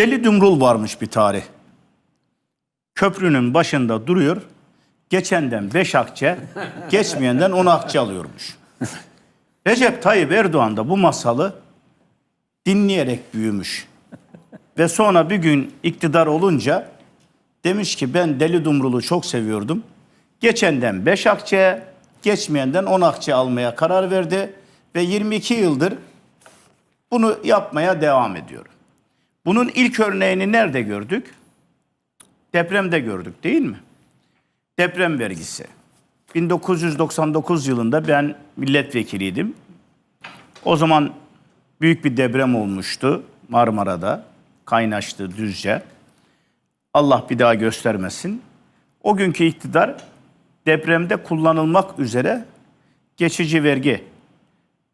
Deli Dumrul varmış bir tarih. Köprünün başında duruyor. Geçenden beş akçe, geçmeyenden on akçe alıyormuş. Recep Tayyip Erdoğan da bu masalı dinleyerek büyümüş. Ve sonra bir gün iktidar olunca demiş ki ben Deli Dumrul'u çok seviyordum. Geçenden beş akçe, geçmeyenden on akçe almaya karar verdi. Ve 22 yıldır bunu yapmaya devam ediyor. Bunun ilk örneğini nerede gördük? Depremde gördük değil mi? Deprem vergisi. 1999 yılında ben milletvekiliydim. O zaman büyük bir deprem olmuştu Marmara'da. Kaynaştı Düzce. Allah bir daha göstermesin. O günkü iktidar depremde kullanılmak üzere geçici vergi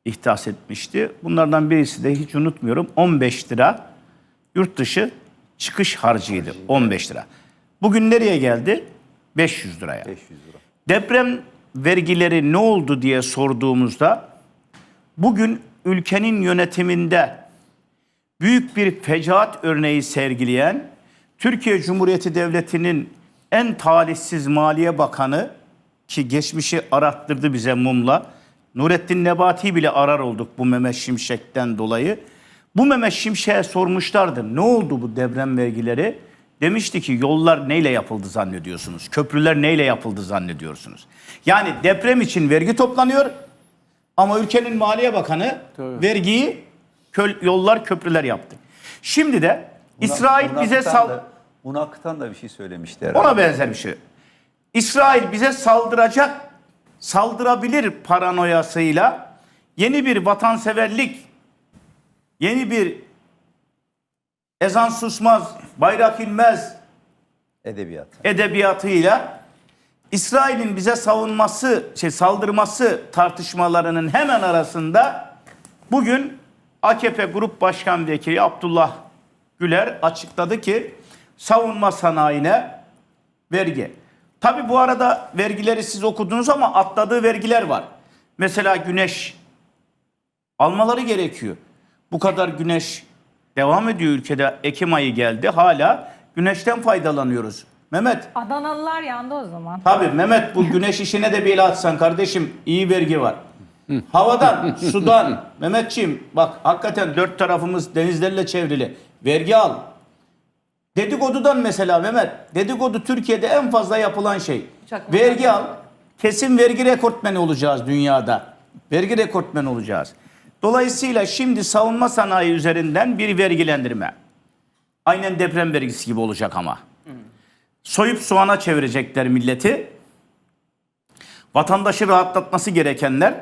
ihdas etmişti. Bunlardan birisi de hiç unutmuyorum 15 lira yurt dışı çıkış harcıydı 15 lira. Bugün nereye geldi? 500 liraya. 500 lira. Deprem vergileri ne oldu diye sorduğumuzda bugün ülkenin yönetiminde büyük bir fecaat örneği sergileyen Türkiye Cumhuriyeti Devleti'nin en talihsiz Maliye Bakanı ki geçmişi arattırdı bize mumla. Nurettin Nebati bile arar olduk bu Mehmet Şimşek'ten dolayı. Bu Mehmet Şimşek'e sormuşlardı ne oldu bu deprem vergileri? Demişti ki yollar neyle yapıldı zannediyorsunuz? Köprüler neyle yapıldı zannediyorsunuz? Yani deprem için vergi toplanıyor ama ülkenin Maliye Bakanı vergiyi köl- yollar köprüler yaptı. Şimdi de İsrail Buna bize akıtan sal da- Buna akıtan da bir şey söylemişti herhalde. ona benzer bir şey. İsrail bize saldıracak, saldırabilir paranoyasıyla yeni bir vatanseverlik, yeni bir ezan susmaz, bayrak inmez Edebiyat. edebiyatıyla İsrail'in bize savunması, şey saldırması tartışmalarının hemen arasında bugün AKP Grup Başkan Vekili Abdullah Güler açıkladı ki savunma sanayine vergi. Tabi bu arada vergileri siz okudunuz ama atladığı vergiler var. Mesela güneş almaları gerekiyor. Bu kadar güneş devam ediyor ülkede. Ekim ayı geldi. Hala güneşten faydalanıyoruz. Mehmet, Adanalılar yandı o zaman. tabii Mehmet bu güneş işine de bir el atsan kardeşim iyi vergi var. Havadan, sudan, Mehmetçiğim bak hakikaten dört tarafımız denizlerle çevrili. Vergi al. Dedikodudan mesela Mehmet, dedikodu Türkiye'de en fazla yapılan şey. Uçak vergi al, kesin vergi rekortmeni olacağız dünyada. Vergi rekortmeni olacağız. Dolayısıyla şimdi savunma sanayi üzerinden bir vergilendirme. Aynen deprem vergisi gibi olacak ama. Soyup soğana çevirecekler milleti. Vatandaşı rahatlatması gerekenler,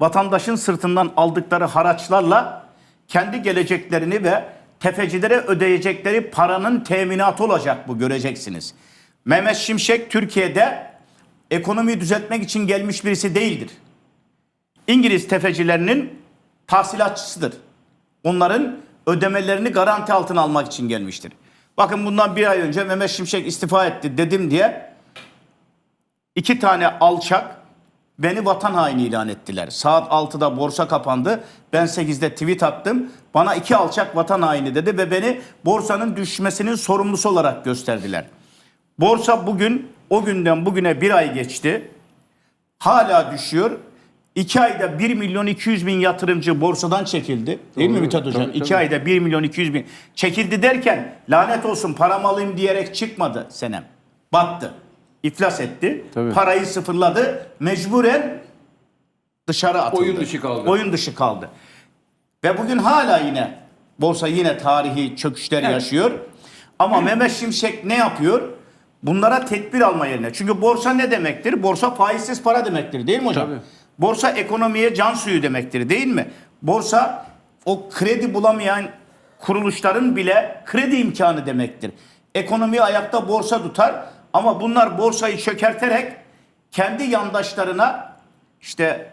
vatandaşın sırtından aldıkları haraçlarla kendi geleceklerini ve tefecilere ödeyecekleri paranın teminatı olacak bu göreceksiniz. Mehmet Şimşek Türkiye'de ekonomiyi düzeltmek için gelmiş birisi değildir. İngiliz tefecilerinin tahsilatçısıdır. Onların ödemelerini garanti altına almak için gelmiştir. Bakın bundan bir ay önce Mehmet Şimşek istifa etti dedim diye iki tane alçak beni vatan haini ilan ettiler. Saat 6'da borsa kapandı. Ben 8'de tweet attım. Bana iki alçak vatan haini dedi ve beni borsanın düşmesinin sorumlusu olarak gösterdiler. Borsa bugün o günden bugüne bir ay geçti. Hala düşüyor. İki ayda 1 milyon 200 bin yatırımcı borsadan çekildi. Değil mi Mithat Hocam? İki ayda 1 milyon 200 bin. Çekildi derken lanet olsun param alayım diyerek çıkmadı senem. Battı. İflas etti. Tabii. Parayı sıfırladı. Mecburen dışarı atıldı. Oyun dışı kaldı. Oyun dışı kaldı. Ve bugün hala yine borsa yine tarihi çöküşler yaşıyor. Ama Mehmet Şimşek ne yapıyor? Bunlara tedbir alma yerine. Çünkü borsa ne demektir? Borsa faizsiz para demektir değil mi hocam? Tabii. Borsa ekonomiye can suyu demektir değil mi? Borsa o kredi bulamayan kuruluşların bile kredi imkanı demektir. Ekonomiyi ayakta borsa tutar ama bunlar borsayı çökerterek kendi yandaşlarına işte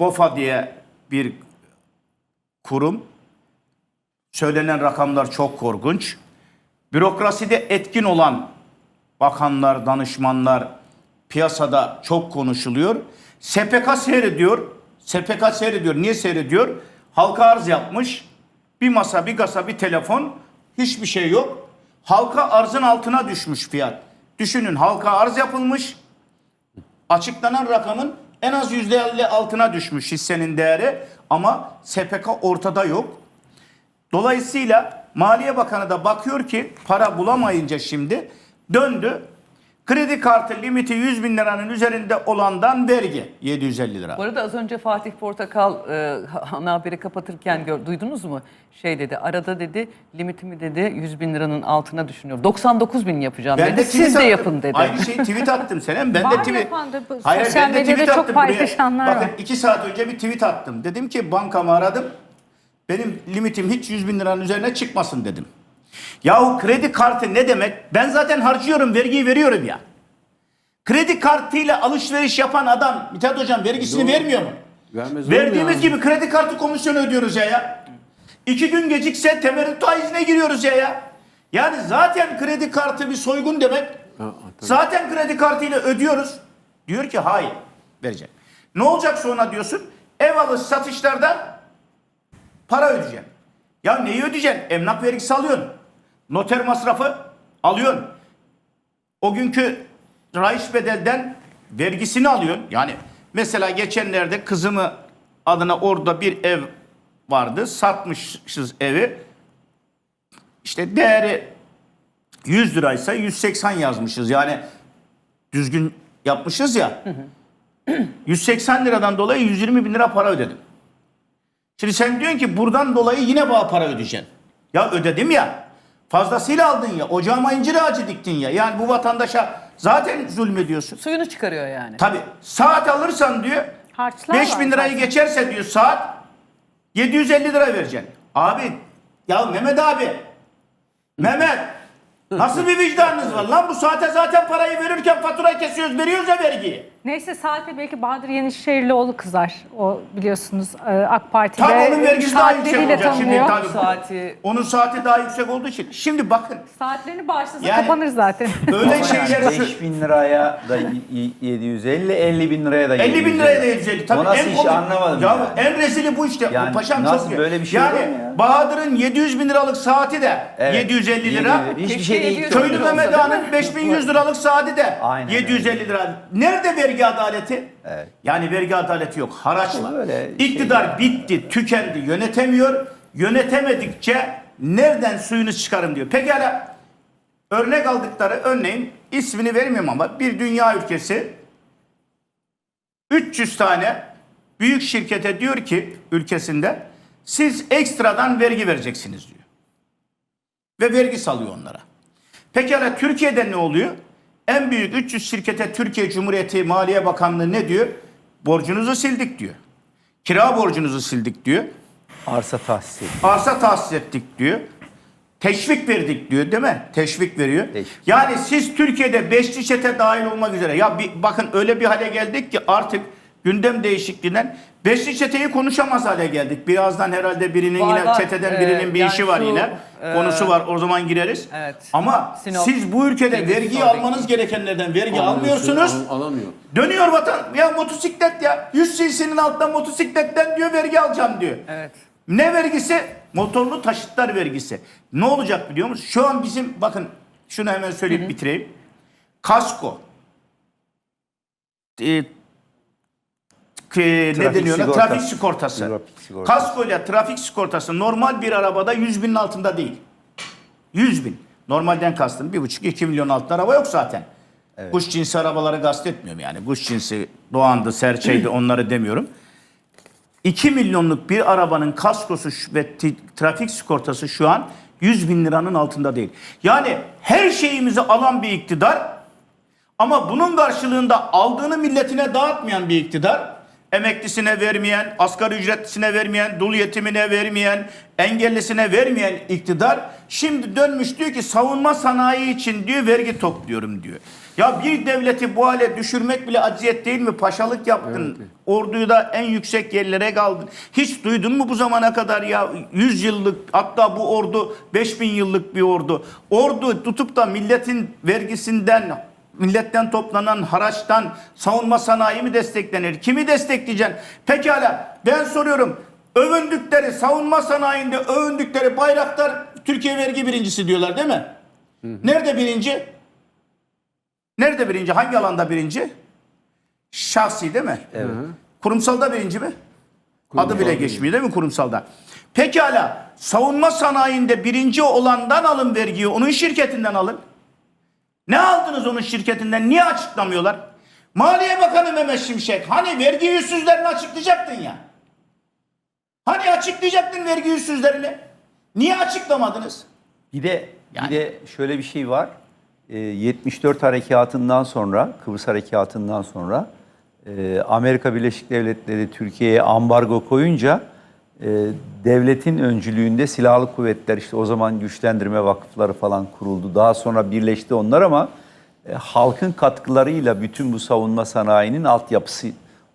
BOFA diye bir kurum söylenen rakamlar çok korkunç. Bürokraside etkin olan bakanlar, danışmanlar piyasada çok konuşuluyor. SPK seyrediyor. SPK seyrediyor. Niye seyrediyor? Halka arz yapmış. Bir masa, bir kasa, bir telefon. Hiçbir şey yok. Halka arzın altına düşmüş fiyat. Düşünün halka arz yapılmış. Açıklanan rakamın en az yüzde elli altına düşmüş hissenin değeri ama SPK ortada yok. Dolayısıyla Maliye Bakanı da bakıyor ki para bulamayınca şimdi döndü. Kredi kartı limiti 100 bin liranın üzerinde olandan vergi 750 lira. Bu arada az önce Fatih Portakal e, ana haberi kapatırken gör, duydunuz mu? Şey dedi arada dedi limitimi dedi 100 bin liranın altına düşünüyorum. 99 bin yapacağım Ben de dedi. tweet Siz de attım. yapın dedi. Aynı şeyi tweet attım Senem. Ben Var de tweet. bu Hayır, ben de tweet çok attım buraya. paylaşanlar Bakın var. iki saat önce bir tweet attım. Dedim ki bankamı aradım. Benim limitim hiç 100 bin liranın üzerine çıkmasın dedim. Yahu kredi kartı ne demek? Ben zaten harcıyorum, vergiyi veriyorum ya. Kredi kartıyla alışveriş yapan adam Mithat Hocam vergisini vermiyor mu? Vermez Verdiğimiz ya? gibi kredi kartı komisyonu ödüyoruz ya ya. İki gün gecikse temerrüt faizine giriyoruz ya ya. Yani zaten kredi kartı bir soygun demek. Ha, tabii. Zaten kredi kartıyla ödüyoruz. Diyor ki hayır vereceğim. Ne olacak sonra diyorsun? Ev alış satışlardan para ödeyeceksin. Ya neyi ödeyeceksin? Emlak vergisi alıyorsun. Noter masrafı alıyorsun. O günkü raiş bedelden vergisini alıyorsun. Yani mesela geçenlerde kızımı adına orada bir ev vardı. Satmışız evi. İşte değeri 100 liraysa 180 yazmışız. Yani düzgün yapmışız ya. 180 liradan dolayı 120 bin lira para ödedim. Şimdi sen diyorsun ki buradan dolayı yine bana para ödeyeceksin. Ya ödedim ya. Fazlasıyla aldın ya. Ocağıma incir ağacı diktin ya. Yani bu vatandaşa zaten zulmediyorsun. Suyunu çıkarıyor yani. Tabi saat alırsan diyor Harçlar 5 bin var lirayı geçerse diyor saat 750 lira vereceksin. Abi ya Mehmet abi Mehmet nasıl bir vicdanınız var lan bu saate zaten parayı verirken faturayı kesiyoruz veriyoruz ya vergiyi. Neyse saate belki Bahadır Yenişehirlioğlu kızar. O biliyorsunuz e, AK Parti'de Tam onun vergisi daha yüksek saatleriyle olacak şimdi tabii. Saati Onun saati daha yüksek olduğu için. Şimdi bakın Saatlerini bağışlasa Yani- kapanır zaten. öyle şeyler yani 5 bin liraya da y- y- 750, 50 bin liraya da 50 bin liraya da 750. Tabii O nasıl en iş komik- anlamadım Ya yani. en rezili bu işte. Yani bu paşam nasıl çok böyle bir şey Yani ya? Bahadır'ın 700 bin liralık saati de Evet, 750 lira. 750. Hiçbir şey değil. 700 Köylü Mehmet Ağa'nın mi? 5100 liralık saati de Aynen 750 lira. Nerede vergi adaleti? Evet. Yani vergi adaleti yok. Haraç var. Böyle şey İktidar yani. bitti, tükendi, yönetemiyor. Yönetemedikçe nereden suyunu çıkarım diyor. Pekala örnek aldıkları örneğin ismini vermiyorum ama bir dünya ülkesi 300 tane büyük şirkete diyor ki ülkesinde siz ekstradan vergi vereceksiniz diyor. Ve vergi salıyor onlara. Pekala Türkiye'de ne oluyor? En büyük 300 şirkete Türkiye Cumhuriyeti Maliye Bakanlığı ne diyor? Borcunuzu sildik diyor. Kira borcunuzu sildik diyor. Arsa tahsis ediyor. Arsa tahsis ettik diyor. Teşvik verdik diyor değil mi? Teşvik veriyor. Teşvik. Yani siz Türkiye'de beşli çete dahil olmak üzere. Ya bir, bakın öyle bir hale geldik ki artık gündem değişikliğinden beşli çeteyi konuşamaz hale geldik. Birazdan herhalde birinin Var, yine var. çeteden Ee, birinin bir yani işi var şu, yine. e, Konusu var o zaman gireriz. Evet. Ama Sinop, siz bu ülkede Cengiz vergiyi oradaki. almanız gerekenlerden vergi Almıyorsun, almıyorsunuz. al- alamıyor. Dönüyor vatan ya motosiklet ya 100 cc'nin altında motosikletten diyor vergi alacağım diyor. Evet. Ne vergisi? Motorlu taşıtlar vergisi. Ne olacak biliyor musun? Şu an bizim bakın şunu hemen söyleyip bitireyim. Kasko. Ee, k- ne deniyor? sigortası. Trafik sigortası. Trafik sigortası. Kasko ile trafik sigortası normal bir arabada 100 binin altında değil. 100 bin. Normalden kastım 1,5-2 milyon altında araba yok zaten. Kuş cinsi arabaları kastetmiyorum yani. Kuş cinsi Doğan'dı, Serçe'ydi onları demiyorum. 2 milyonluk bir arabanın kaskosu şu- ve ti- trafik sigortası şu an 100 bin liranın altında değil. Yani her şeyimizi alan bir iktidar ama bunun karşılığında aldığını milletine dağıtmayan bir iktidar, emeklisine vermeyen, asgari ücretlisine vermeyen, dul yetimine vermeyen, engellisine vermeyen iktidar şimdi dönmüş diyor ki savunma sanayi için diyor vergi topluyorum diyor. Ya bir devleti bu hale düşürmek bile aciyet değil mi? Paşalık yaptın. Orduyu da en yüksek yerlere kaldın. Hiç duydun mu bu zamana kadar ya 100 yıllık hatta bu ordu 5000 yıllık bir ordu. Ordu tutup da milletin vergisinden milletten toplanan haraçtan savunma sanayi mi desteklenir? Kimi destekleyeceksin? Pekala ben soruyorum. Övündükleri savunma sanayinde övündükleri bayraktar Türkiye vergi birincisi diyorlar değil mi? Nerede birinci? Nerede birinci? Hangi alanda birinci? Şahsi değil mi? Evet. Kurumsalda birinci mi? Adı bile geçmiyor değil mi kurumsalda? Pekala savunma sanayinde birinci olandan alın vergiyi onun şirketinden alın. Ne aldınız onun şirketinden? Niye açıklamıyorlar? Maliye Bakanı Mehmet Şimşek hani vergi yüzsüzlerini açıklayacaktın ya. Hani açıklayacaktın vergi yüzsüzlerini? Niye açıklamadınız? Bir de bir de şöyle bir şey var. Ee, 74 harekatından sonra, Kıbrıs harekatından sonra e, Amerika Birleşik Devletleri Türkiye'ye ambargo koyunca e, devletin öncülüğünde silahlı kuvvetler işte o zaman güçlendirme vakıfları falan kuruldu. Daha sonra birleşti onlar ama e, halkın katkılarıyla bütün bu savunma sanayinin altyapısı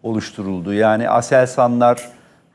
oluşturuldu. Yani Aselsanlar,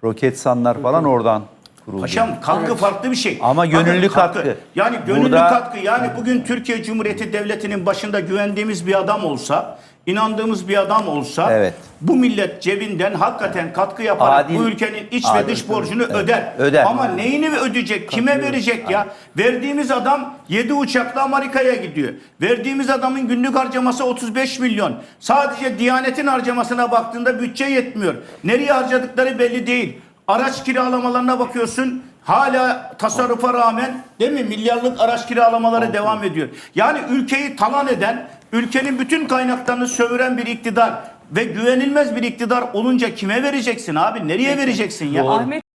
Roketsanlar falan oradan kuruldu. Paşam katkı farklı bir şey. Ama gönüllü katkı. Yani gönüllü Burada- katkı. Yani bugün Türkiye Cumhuriyeti Devleti'nin başında güvendiğimiz bir adam olsa, inandığımız bir adam olsa Evet. bu millet cebinden hakikaten katkı yaparak Adil- bu ülkenin iç ve adil, dış borcunu evet. öder. Öder. Ama neyini ödeyecek? Kime verecek ya? Verdiğimiz adam 7 uçakla Amerika'ya gidiyor. Verdiğimiz adamın günlük harcaması 35 milyon. Sadece Diyanet'in harcamasına baktığında bütçe yetmiyor. Nereye harcadıkları belli değil. Araç kiralamalarına bakıyorsun. Hala tasarrufa rağmen değil mi milyarlık araç kiralamaları devam ediyor. Yani ülkeyi talan eden, ülkenin bütün kaynaklarını sömüren bir iktidar ve güvenilmez bir iktidar olunca kime vereceksin abi? Nereye vereceksin ya? Ahmet